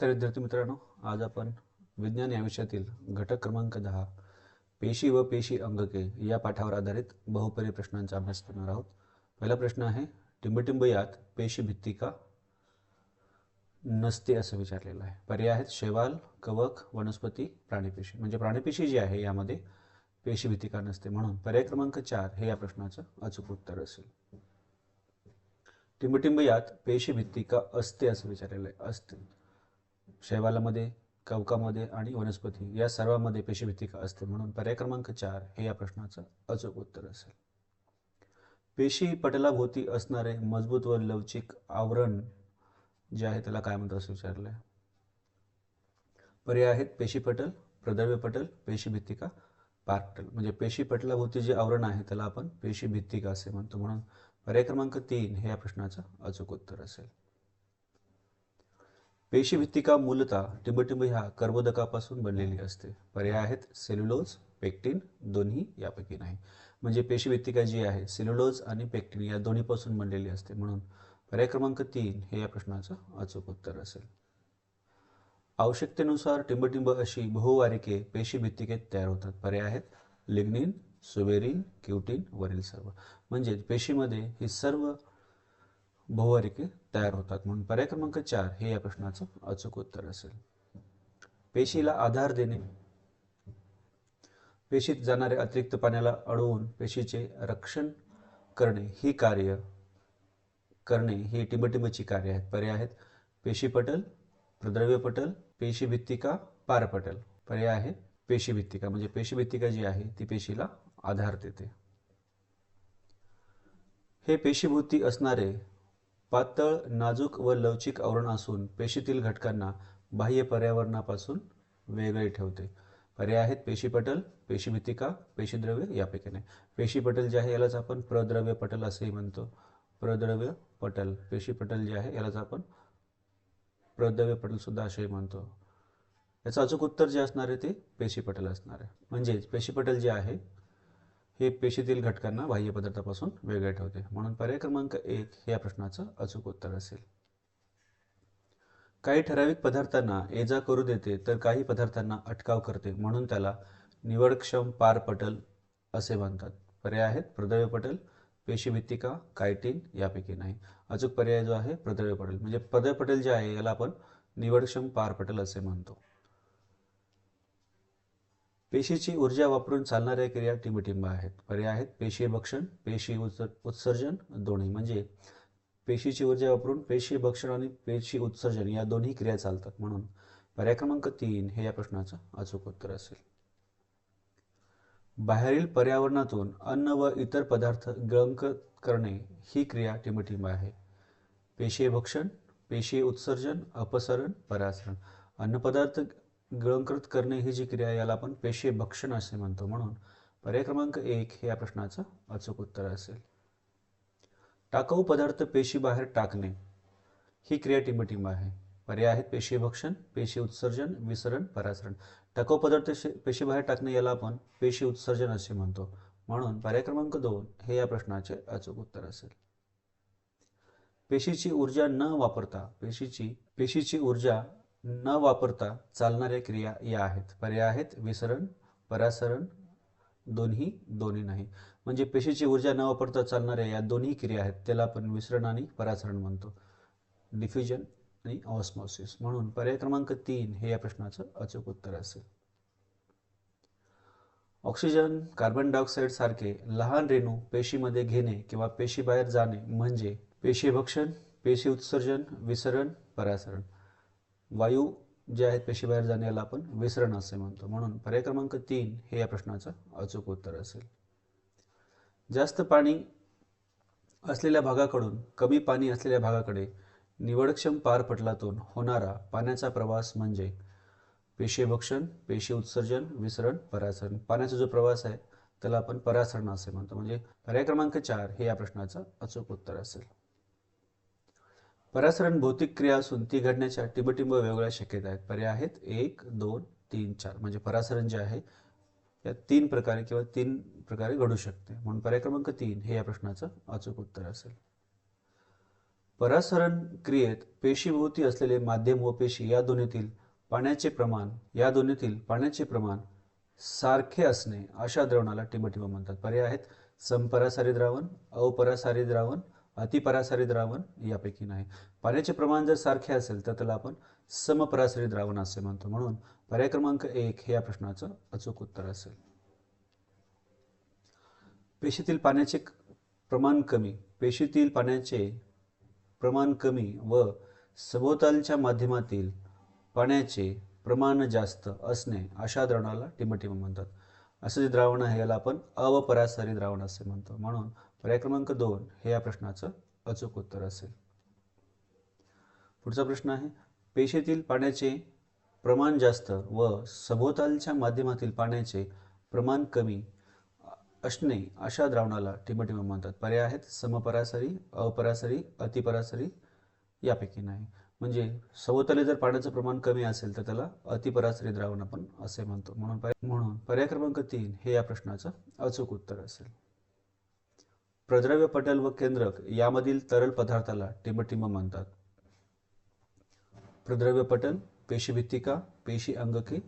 नमस्कार विद्यार्थी मित्रांनो. आज आपण विज्ञान या विषयातील घटक क्रमांक दहा पेशी व पेशी अंगके या पाठावर आधारित बहुपरी प्रश्नांचा अभ्यास करणार आहोत. पहिला प्रश्न आहे टिंबटिंब यात पेशी भित्ती का नसते असं विचारलेलं आहे. पर्याय आहेत शैवाल कवक वनस्पती प्राणीपेशी. म्हणजे प्राणीपेशी जी आहे यामध्ये पेशी भित्तिका नसते. म्हणून पर्याय क्रमांक चार हे या प्रश्नाचं अचूक उत्तर असेल. टिंबटिंब यात पेशी भित्तिका असते असं विचारलेलं आहे. असते. शैवालामध्ये कवकामध्ये आणि वनस्पती या सर्वांमध्ये पेशीभित्तिका असते म्हणून पर्याय क्रमांक चार हे या प्रश्नाचं अचूक उत्तर असेल. पेशी पटलाभोवती असणारे मजबूत व लवचिक आवरण जे आहे त्याला काय म्हणतात असं विचारलं आहे पर्याय आहेत पेशीपटल प्रद्रव्य पटल पेशीभित्तिका पार्टल म्हणजे पेशी पटलाभोवती जे आवरण आहे त्याला आपण पेशीभित्तिका असे म्हणतो म्हणून पर्याय क्रमांक तीन हे या प्रश्नाचं अचूक उत्तर असेल. पेशी भित्तिका मूलतः टिंबटिंब ह्या कर्बोदकापासून बनलेली असते. पर्याय आहेत सेल्युलोज पेक्टिन दोन्ही यापैकी नाही. म्हणजे पेशी भित्तिका जी आहे सेल्युलोज आणि पेक्टिन या दोन्हीपासून बनलेली असते. म्हणून पर्याय क्रमांक तीन हे या प्रश्नाचं अचूक उत्तर असेल. आवश्यकतेनुसार टिंबटिंब अशी बहुवारिके पेशी भित्तिकेत तयार होतात. पर्याय आहेत लिग्निन सुबेरिन क्युटिन वरील सर्व. म्हणजे पेशीमध्ये ही सर्व बहुवारिके तयार होतात म्हणून पर्याय क्रमांक चार हे या प्रश्नाचं अचूक उत्तर असेल. पेशीला आधार देणे. पेशीत जाणारे अतिरिक्त पाण्याला अडवून पेशीचे रक्षण करणे ही कार्य करणे ही टिंबटिंबची कार्य आहेत. पर्याय आहेत. पेशीपटल प्रद्रव्य पटल पेशी भित्तिका पारपटल पर्याय आहे पेशी भित्तिका. म्हणजे पेशी भित्तिका जी आहे ती पेशीला आधार देते. हे पेशीभूती असणारे पातळ नाजूक व लवचिक आवरण असून पेशीतील घटकांना बाह्य पर्यावरणापासून वेगळे ठेवते. पर्याय आहेत पेशीपटल पेशीभितिका पेशीद्रव्य यापैकी नाही पेशीपटल जे आहे यालाच आपण प्रद्रव्य पटल असंही म्हणतो. प्रद्रव्य पटल पेशीपटल जे आहे यालाच आपण प्रद्रव्य पटल सुद्धा असेही म्हणतो. याचं अचूक उत्तर जे असणार आहे ते पेशीपटल असणार आहे. म्हणजेच पेशीपटल जे आहे हे पेशीतील घटकांना बाह्य पदार्थापासून वेगळे ठेवते. म्हणून पर्याय क्रमांक एक हे या प्रश्नाचं अचूक उत्तर असेल. काही ठराविक पदार्थांना एजा करू देते तर काही पदार्थांना अटकाव करते म्हणून त्याला निवडक्षम पारपटल असे म्हणतात. पर्याय आहेत प्रदव्यपटल पेशीभित्तिका कायटिन यापैकी नाही. अचूक पर्याय जो आहे प्रदव्यपटल म्हणजे प्रद्रव्य जे आहे याला आपण निवडक्षम पारपटल असे म्हणतो. पेशीची ऊर्जा वापरून चालणाऱ्या क्रिया टिंबटिंब आहेत. पर्याय आहेत पेशी भक्षण पेशी उत्सर्जन दोन्ही. म्हणजे पेशीची ऊर्जा वापरून पेशी भक्षण आणि पेशी उत्सर्जन या दोन्ही क्रिया चालतात. म्हणून पर्याय क्रमांक तीन हे या प्रश्नाचं अचूक उत्तर असेल. बाहेरील पर्यावरणातून अन्न व इतर पदार्थ गळंक करणे ही क्रिया टिंबटिंब आहे. पेशी भक्षण पेशी उत्सर्जन अपसरण परासरण. अन्नपदार्थ गिळंकृत करणे ही जी क्रिया याला आपण पेशी भक्षण असे म्हणतो. म्हणून पर्याय क्रमांक एक हे या प्रश्नाचं अचूक उत्तर असेल. टाकाऊ पदार्थ पेशी बाहेर टाकणे ही क्रिया टिंबटिंब आहे. पर्याय आहेत पेशी भक्षण पेशी उत्सर्जन विसरण परासरण. टाकाऊ पदार्थ पेशी बाहेर टाकणे याला आपण पेशी उत्सर्जन असे म्हणतो. म्हणून पर्याय क्रमांक दोन हे या प्रश्नाचे अचूक उत्तर असेल. पेशीची ऊर्जा न वापरता पेशीची पेशीची ऊर्जा न वापरता चालणाऱ्या क्रिया या आहेत. पर्याय आहेत विसरण परासरण दोन्ही दोन्ही नाही. म्हणजे पेशीची ऊर्जा न वापरता चालणाऱ्या या दोन्ही क्रिया आहेत. त्याला आपण विसरण आणि परासरण म्हणतो. डिफ्युजन आणि ऑस्मॉसिस म्हणून पर्याय क्रमांक तीन हे या प्रश्नाचं अचूक उत्तर असेल. ऑक्सिजन कार्बन डायऑक्साईड सारखे लहान रेणू पेशीमध्ये घेणे किंवा पेशीबाहेर जाणे म्हणजे पेशी भक्षण पेशी उत्सर्जन विसरण परासरण. वायू जे आहेत पेशीबाहेर जाणे याला आपण विसरण असे म्हणतो. म्हणून पर्याय क्रमांक तीन हे या प्रश्नाचं अचूक उत्तर असेल. जास्त पाणी असलेल्या भागाकडून कमी पाणी असलेल्या भागाकडे निवडक्षम पारपटलातून होणारा पाण्याचा प्रवास म्हणजे पेशीभक्षण पेशी उत्सर्जन विसरण परासरण. पाण्याचा जो प्रवास आहे त्याला आपण परासरण असे म्हणतो. म्हणजे पर्याय क्रमांक चार हे या प्रश्नाचं अचूक उत्तर असेल. परासरण भौतिक क्रिया असून ती घडण्याच्या टिंबटिंब वेगवेगळ्या शक्यता आहेत. पर्याय आहेत. एक दोन तीन चार. म्हणजे परासरण जे आहे या तीन प्रकारे किंवा तीन प्रकारे घडू शकते. म्हणून पर्याय क्रमांक तीन हे या प्रश्नाचं अचूक उत्तर असेल. परासरण क्रियेत पेशीभोवती असलेले माध्यम व पेशी या दोन्हीतील पाण्याचे प्रमाण या दोन्हीतील पाण्याचे प्रमाण सारखे असणे अशा द्रावणाला टिंबटिंब म्हणतात. पर्याय आहेत. संपरासारी द्रावण अपरासारी द्रावण अतिपरासारी द्रावण यापैकी नाही. पाण्याचे प्रमाण जर सारखे असेल तर त्याला आपण समपरासरी द्रावण असे म्हणतो. म्हणून पर्याय क्रमांक एक हे या प्रश्नाचं अचूक उत्तर असेल. पेशीतील पाण्याचे प्रमाण कमी पेशीतील पाण्याचे प्रमाण कमी व सभोवतालच्या माध्यमातील पाण्याचे प्रमाण जास्त असणे अशा धरणाला टिमटिम म्हणतात. असं जे द्रावण आहे याला आपण अवपरासारी द्रावण असे म्हणतो. म्हणून पर्याय क्रमांक दोन हे या प्रश्नाचं अचूक उत्तर असेल. पुढचा प्रश्न आहे पेशीतील पाण्याचे प्रमाण जास्त व सभोवतालच्या माध्यमातील पाण्याचे प्रमाण कमी असणे अशा द्रावणाला टिंबटिंब म्हणतात. पर्याय आहेत समपरासरी अपरासरी अतिपरासरी यापैकी नाही. म्हणजे सवतले जर पाण्याचं प्रमाण कमी असेल तर त्याला अतिपरासरी द्रावण आपण असे म्हणतो. म्हणून पर्याय म्हणून पर्याय क्रमांक तीन हे या प्रश्नाचं अचूक उत्तर असेल. प्रद्रव्य पटल व केंद्रक यामधील तरल पदार्थाला टिंबटिंब म्हणतात. प्रद्रव्य पटल पेशी भित्तिका पेशी अंगके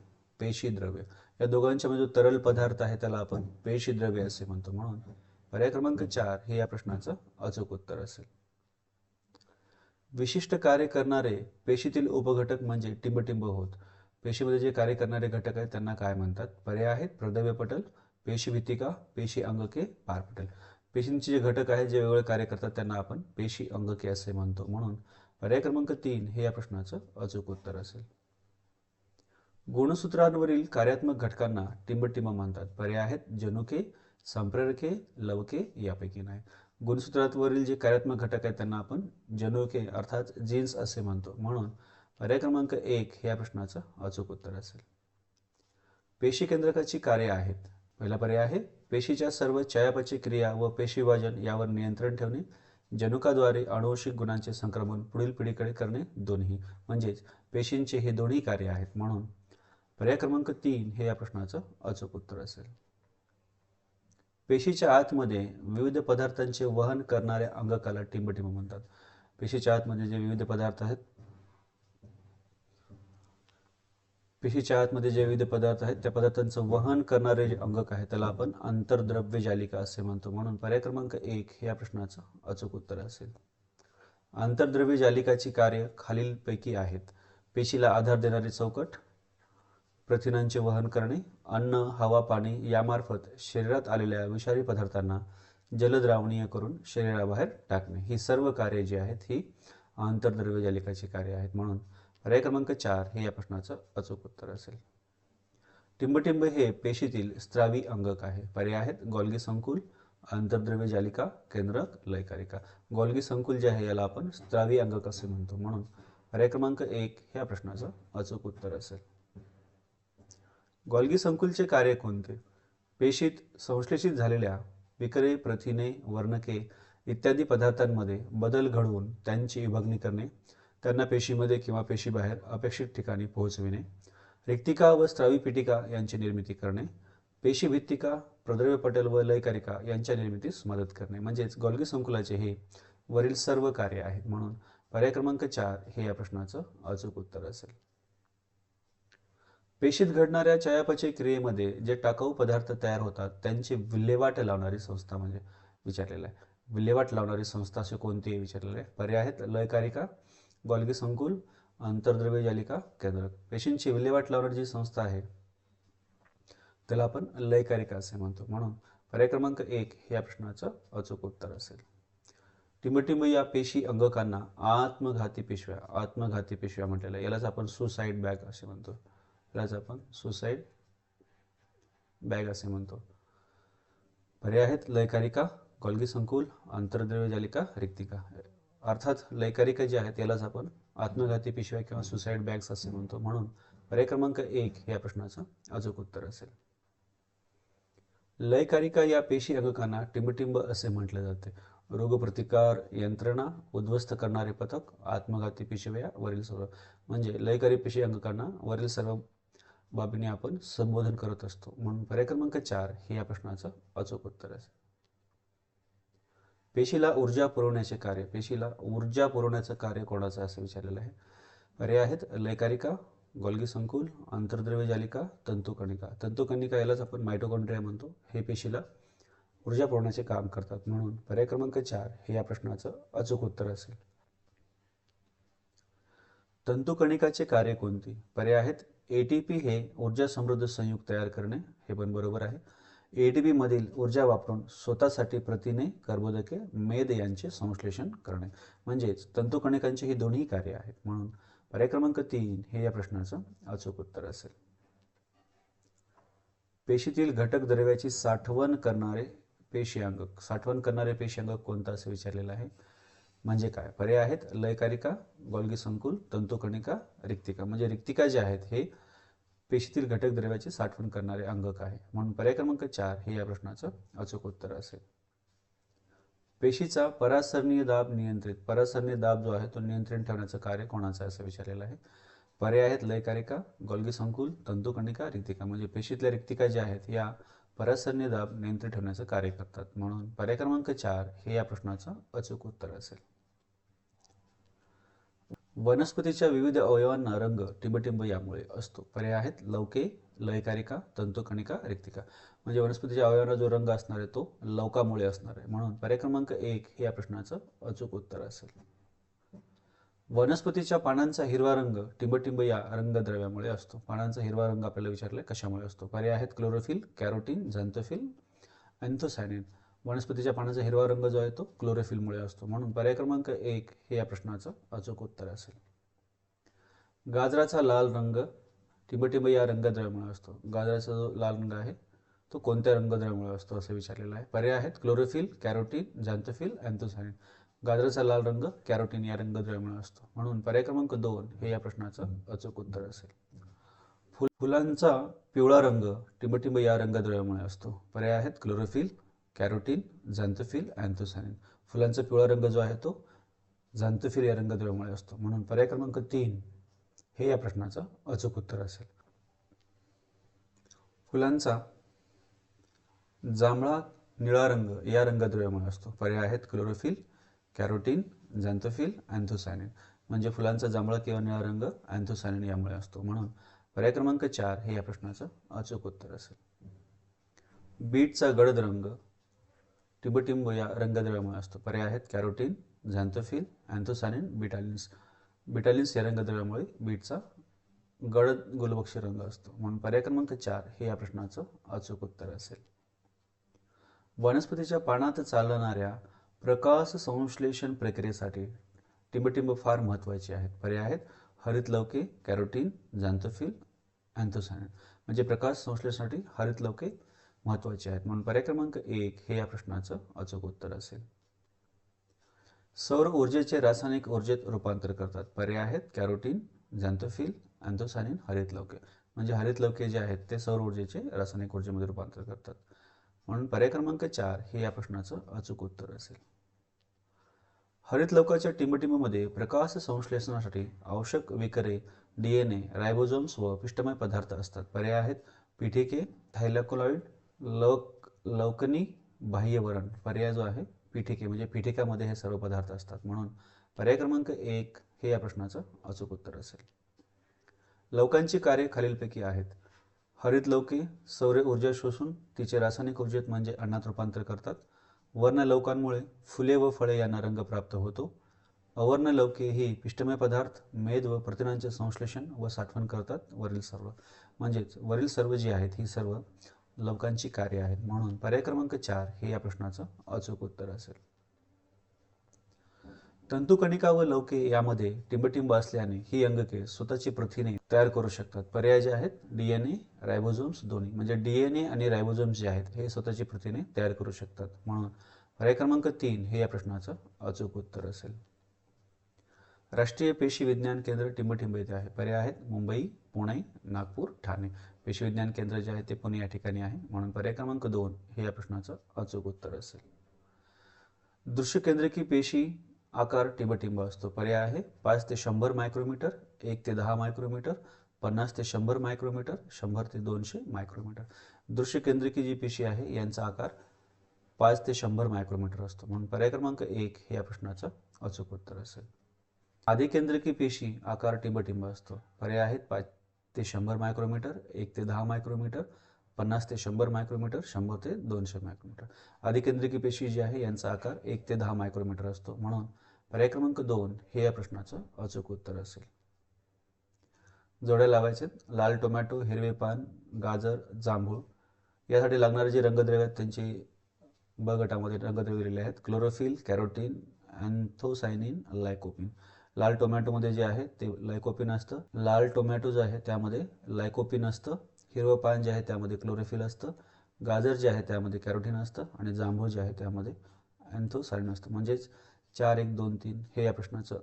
पेशी द्रव्य या दोघांच्या म्हणजे जो तरल पदार्थ आहे त्याला आपण पेशी द्रव्य असे म्हणतो. म्हणून पर्याय क्रमांक चार हे या प्रश्नाचं अचूक उत्तर असेल. विशिष्ट कार्य करणारे पेशीतील उपघटक म्हणजे टिंबटिंब होत. पेशीमध्ये जे कार्य करणारे घटक आहेत त्यांना काय म्हणतात? पर्याय आहेत. प्रदव्यपटल पेशी भित्तिका पेशी अंगके पारपटल पेशींचे जे घटक आहेत जे वेगवेगळे कार्य करतात त्यांना आपण पेशी अंगके असे म्हणतो. म्हणून पर्याय क्रमांक तीन हे या प्रश्नाचं अचूक उत्तर असेल. गुणसूत्रांवरील कार्यात्मक घटकांना टिंबटिंब म्हणतात. पर्याय आहेत जनुके संप्रेरके लवके यापैकी नाही. गुणसूत्रावरील जे कार्यात्मक घटक आहेत त्यांना आपण जनुके अर्थात जीन्स असे म्हणतो. म्हणून पर्याय क्रमांक एक या प्रश्नाचं अचूक उत्तर असेल. पेशी केंद्रकाची कार्य आहेत. पहिला पर्याय आहे पेशीच्या सर्व चयापची क्रिया व पेशीभाजन यावर नियंत्रण ठेवणे जनुकाद्वारे अणुवंशिक गुणांचे संक्रमण पुढील पिढीकडे करणे दोन्ही. म्हणजेच पेशींचे हे दोन्ही कार्य आहेत. म्हणून पर्याय क्रमांक तीन हे या प्रश्नाचं अचूक उत्तर असेल. पेशीच्या आतमध्ये विविध पदार्थांचे वहन करणाऱ्या अंगकाला टिंबटिंब म्हणतात. पेशीच्या आतमध्ये जे विविध पदार्थ आहेत पेशीच्या आतमध्ये जे विविध पदार्थ आहेत त्या पदार्थांचं वहन करणारे जे अंगक आहे त्याला आपण आंतरद्रव्य जालिका असे म्हणतो. म्हणून पर्याय क्रमांक एक हे या प्रश्नाचं अचूक उत्तर असेल. आंतरद्रव्य जालिकाची कार्य खालीलपैकी आहेत. पेशीला आधार देणारे चौकट प्रथिनांचे वहन करणे अन्न हवा पाणी यामार्फत शरीरात आलेल्या विषारी पदार्थांना जलद्रावणीय करून शरीराबाहेर टाकणे. ही सर्व कार्ये जी आहेत ही आंतरद्रव्य जालिकाची कार्य आहेत म्हणून पर्याय क्रमांक चार हे या प्रश्नाचं अचूक उत्तर असेल. टिंबटिंब हे पेशीतील स्त्रावी अंगक आहे. पर्याय आहेत गोल्गी संकुल आंतरद्रव्य जालिका केंद्रक लयकारिका. गोल्गी संकुल जे आहे याला आपण स्त्रावी अंगक असे म्हणतो. म्हणून पर्याय क्रमांक एक ह्या प्रश्नाचं अचूक उत्तर असेल. गॉल्गी संकुलचे कार्य कोणते? पेशीत संश्लेषित झालेल्या विकरे प्रथिने वर्णके इत्यादी पदार्थांमध्ये बदल घडवून त्यांची विभागणी करणे त्यांना पेशीमध्ये किंवा पेशीबाहेर अपेक्षित ठिकाणी पोहोचविणे रिक्तिका व स्त्रावी पिटिका यांची निर्मिती करणे पेशी भित्तिका प्रद्रव्य पटेल व लयकारिका यांच्या निर्मितीस मदत करणे. म्हणजेच गॉल्गी संकुलाचे हे वरील सर्व कार्य आहेत म्हणून पर्याय क्रमांक चार हे या प्रश्नाचं अचूक उत्तर असेल. पेशीत घडणाऱ्या चयापचय क्रियेमध्ये जे टाकाऊ पदार्थ तयार होतात त्यांची विल्हेवाट लावणारी संस्था म्हणजे विचारलेलं आहे. विल्हेवाट लावणारी संस्था अशी कोणती विचारलेलं आहे. पर्याय आहेत लयकारिका गॉल्गी संकुल आंतरद्रव्य जालिका केंद्रक पेशींची विल्हेवाट लावणारी जी संस्था आहे त्याला आपण लयकारिका असे म्हणतो. म्हणून पर्याय क्रमांक एक हे या प्रश्नाचं अचूक उत्तर असेल. टिंबटिंब या पेशी अंगकांना आत्मघाती पिशव्या आत्मघाती पिशव्या म्हटलेल्या यालाच आपण सुसाईड बॅग असे म्हणतो. यालाच आपण सुसाईड बॅग असे म्हणतो. पर्याय आहेत लयकारिका गोल्गी संकुल आंतरद्रव्य जालिका रिक्तिका. अर्थात लयकारिका जी आहेत यालाच आपण आत्मघाती पिशव्या किंवा सुसाईड बॅग्स असे म्हणतो. म्हणून पर्याय क्रमांक एक या प्रश्नाचं अचूक उत्तर असेल. लयकारिका या पेशी अंगकांना टिंबटिंब असे म्हटले जाते. रोगप्रतिकार यंत्रणा उद्ध्वस्त करणारे पथक आत्मघाती पिशव्या वरील सर्व. म्हणजे लयकारी पेशी अंगकांना वरील सर्व बाबीने आपण संबोधन करत असतो. म्हणून पर्याय क्रमांक चार हे या प्रश्नाचं अचूक उत्तर असेल. पेशीला ऊर्जा पुरवण्याचे कार्य पेशीला ऊर्जा पुरवण्याचं कार्य कोणाचं असं विचारलेलं आहे? पर्याय आहेत लयकारिका गोल्गी संकुल आंतरद्रव्य जालिका तंतुकणिका. तंतुकणिका यालाच आपण मायटोकॉन्ड्रिया म्हणतो. हे पेशीला ऊर्जा पुरवण्याचे काम करतात. म्हणून पर्याय क्रमांक चार हे या प्रश्नाचं अचूक उत्तर असेल. तंतुकणिकाचे कार्य कोणते? पर्याय आहेत एटीपी हे ऊर्जा समृद्ध संयुग तयार करणे हे पण बरोबर आहे. एटीपी मधील ऊर्जा वापरून स्वतःसाठी प्रथिने कर्बोदके मेद यांचे संश्लेषण करणे. म्हणजेच तंतुकणिकांची ही दोन्ही कार्य आहेत. म्हणून पर्याय क्रमांक तीन हे या प्रश्नाचं अचूक उत्तर असेल. पेशीतील घटक द्रव्याची साठवण करणारे पेशीअंगक साठवण करणारे पेशीअंगक कोणतं असं विचारलेलं आहे? म्हणजे काय? पर्याय आहेत लयकारिका गोल्गी संकुल तंतुकणिका रिक्तिका. म्हणजे रिक्तिका जे आहेत हे पेशीतील घटक द्रव्याची साठवण करणारे अंगक आहे. म्हणून पर्याय क्रमांक चार हे या प्रश्नाचं अचूक उत्तर असेल. पेशीचा परासरणीय दाब नियंत्रित. परासरणीय दाब जो आहे तो नियंत्रण ठेवण्याचं कार्य कोणाचं आहे असं विचारलेलं आहे? पर्याय आहेत लयकारिका गोल्गी संकुल तंतुकणिका रिक्तिका म्हणजे पेशीतल्या रिक्तिका ज्या आहेत या परासरणीय दाब नियंत्रित ठेवण्याचं कार्य करतात. म्हणून पर्याय क्रमांक चार हे या प्रश्नाचं अचूक उत्तर असेल. वनस्पतीच्या विविध अवयवांना रंग टिंबटिंब यामुळे असतो. पर्याय आहेत लवके लयकारिका तंतुकणिका रिक्तिका. म्हणजे वनस्पतीच्या अवयवांना जो रंग असणार आहे तो लवकामुळे असणार आहे. म्हणून पर्याय क्रमांक एक हे या प्रश्नाचं अचूक उत्तर असेल. वनस्पतीच्या पानांचा हिरवा रंग टिंबटिंब या रंगद्रव्यामुळे असतो. पानांचा हिरवा रंग आपल्याला विचारलाय कशामुळे असतो? पर्याय आहेत क्लोरोफिल कॅरोटीन झॅन्थोफिल अँथोसायनिन. वनस्पतीच्या पानाचा हिरवा रंग जो आहे तो क्लोरोफिलमुळे असतो. म्हणून पर्याय क्रमांक एक हे या प्रश्नाचं अचूक उत्तर असेल. गाजराचा लाल रंग टिंबटिंब या रंगद्रव्यामुळे असतो. गाजराचा जो लाल रंग आहे तो कोणत्या रंगद्रव्यामुळे असतो असं विचारलेलं आहे. पर्याय आहेत क्लोरोफिल कॅरोटीन झॅन्थोफिल अँथोसायनिन गाजराचा लाल रंग कॅरोटीन या रंगद्रव्यामुळे असतो. म्हणून पर्याय क्रमांक दोन हे या प्रश्नाचं अचूक उत्तर असेल. फुल फुलांचा पिवळा रंग टिंबटिंब या रंगद्रव्यामुळे असतो. पर्याय आहेत क्लोरोफिल कॅरोटीन झॅन्थोफिल अँथोसायनिन. फुलांचा पिवळा रंग जो आहे तो झॅन्थोफिल या रंगद्रव्यामुळे असतो. म्हणून पर्याय क्रमांक तीन हे या प्रश्नाचं अचूक उत्तर असेल. फुलांचा जांभळा निळा रंग या रंगद्रव्यामुळे असतो. पर्याय आहेत क्लोरोफिल कॅरोटीन झॅन्थोफिल अँथोसायनिन. म्हणजे फुलांचा जांभळा किंवा निळा रंग अँथोसायनिन यामुळे असतो. म्हणून पर्याय क्रमांक चार हे या प्रश्नाचं अचूक उत्तर असेल. बीटचा गडद रंग टिबटिंब या रंगद्रव्यामुळे असतो. पर्याय आहेत कॅरोटीन झॅन्थोफिल अँथोसायनिन बिटालिन्स बिटालिन्स या रंगद्रव्यामुळे बीटचा गडद गुलबक्षी रंग असतो. म्हणून पर्याय क्रमांक चार हे या प्रश्नाचं अचूक उत्तर असेल. वनस्पतीच्या पानात चालणाऱ्या प्रकाश संश्लेषण प्रक्रियेसाठी टिंबटिंब फार महत्त्वाचे आहेत. पर्याय आहेत हरित लवके कॅरोटीन झॅन्थोफिल अँथोसायनिन म्हणजे प्रकाश संश्लेषणासाठी हरित लवके महत्त्वाचे आहेत. म्हणून पर्याय क्रमांक एक हे या प्रश्नाचं अचूक उत्तर असेल. सौर ऊर्जेचे रासायनिक ऊर्जेत रूपांतर करतात. पर्याय आहेत कॅरोटीन झॅन्थोफिल अँथोसायनिन हरित लवके म्हणजे हरित लवके जे आहेत ते सौर ऊर्जेचे रासायनिक ऊर्जेमध्ये रूपांतर करतात. म्हणून पर्याय क्रमांक चार हे या प्रश्नाचं अचूक उत्तर असेल. हरित लवकाच्या टिंबटिंबमध्ये प्रकाश संश्लेषणासाठी आवश्यक विकरे डीएनए रायबोझोम्स व पिष्टमय पदार्थ असतात. पर्याय आहेत पीठिके थायलॅकोलॉइड लवक लवकनी बाह्यवरण पर्याय जो आहे पीठिके म्हणजे पीठिकामध्ये हे सर्व पदार्थ असतात. म्हणून पर्याय क्रमांक एक हे या प्रश्नाचं अचूक उत्तर असेल. लवकांची कार्य खालीलपैकी आहेत. हरित लवके सौर ऊर्जा शोषून तिचे रासायनिक ऊर्जेत म्हणजे अन्नात रूपांतर करतात. वर्ण लवकांमुळे फुले व फळे यांना रंग प्राप्त होतो. अवर्ण लवके ही पिष्टमय पदार्थ मेद व प्रथिनांचे संश्लेषण व साठवण करतात. वरील सर्व म्हणजेच वरील सर्व जी आहेत ही सर्व लोकांची कार्य आहेत. म्हणून पर्याय क्रमांक चार हे या प्रश्नाचं अचूक उत्तर असेल. तंतुकणिका व लवके यामध्ये टिंबटिंब असल्याने ही अंगके स्वतःची प्रथिने तयार करू शकतात. पर्याय जे आहेत डीएनए रायबोझोम्स दोन्ही. म्हणजे डीएनए आणि रायबोझोम्स जे आहेत हे स्वतःची प्रथिने तयार करू शकतात. म्हणून पर्याय क्रमांक तीन हे या प्रश्नाचं अचूक उत्तर असेल. राष्ट्रीय पेशी विज्ञान केंद्र टिंबटिंब येथे आहे पर्याय आहेत. मुंबई पुणे नागपूर ठाणे. पेशी विज्ञान केंद्र जे आहे ते पुणे या ठिकाणी आहे. म्हणून पर्याय क्रमांक दोन हे या प्रश्नाचं अचूक उत्तर असेल. दृश्य केंद्रकी पेशी आकार टिंबटिंब असतो. पर्याय आहे पाच ते शंभर मायक्रोमीटर एक ते दहा मायक्रोमीटर पन्नास ते शंभर मायक्रोमीटर शंभर ते दोनशे मायक्रोमीटर. दृश्य केंद्रिकी जी पेशी आहे यांचा आकार पाच ते शंभर मायक्रोमीटर असतो. म्हणून पर्याय क्रमांक एक हे या प्रश्नाचं अचूक उत्तर असेल. आधिकेंद्रकी पेशी आकार टिंबटिंब असतो. पर्याय आहेत पाच ते शंभर मायक्रोमीटर एक ते दहा मायक्रोमीटर पन्नास ते शंभर मायक्रोमीटर शंभर ते दोनशे मायक्रोमीटर. आधिकेंद्रकी पेशी जी आहे यांचा आकार एक ते दहा मायक्रोमीटर असतो. म्हणून पर्याय क्रमांक दोन हे या प्रश्नाचं अचूक उत्तर असेल. जोड्या लावायचे. लाल टोमॅटो हिरवे पान गाजर जांभूळ. यासाठी लागणारे जे रंगद्रव्य आहेत त्यांची ब गटामध्ये रंगद्रव्य दिलेले आहेत. Chlorophyll carotene anthocyanin lycopene. लाल टोमॅटोमध्ये जे आहे ते लायकोपिन असतं. लाल टोमॅटो जे आहे त्यामध्ये लायकोपिन असतं. हिरवं पान जे आहे त्यामध्ये क्लोरोफिल असतं. गाजर जे आहे त्यामध्ये कॅरोटीन असतं आणि जांभूळ जे आहे त्यामध्ये अँथोसायन असतं. म्हणजेच चार एक दोन तीन हे या प्रश्नाचं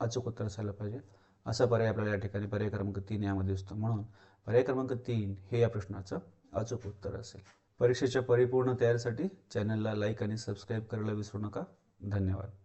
अचूक उत्तर असायला पाहिजे. असा पर्याय आपल्याला या ठिकाणी पर्याय क्रमांक तीन यामध्ये दिसतो. म्हणून पर्याय क्रमांक तीन हे या प्रश्नाचं अचूक उत्तर असेल. परीक्षेच्या परिपूर्ण तयारीसाठी चॅनलला लाईक आणि सबस्क्राईब करायला विसरू नका. धन्यवाद.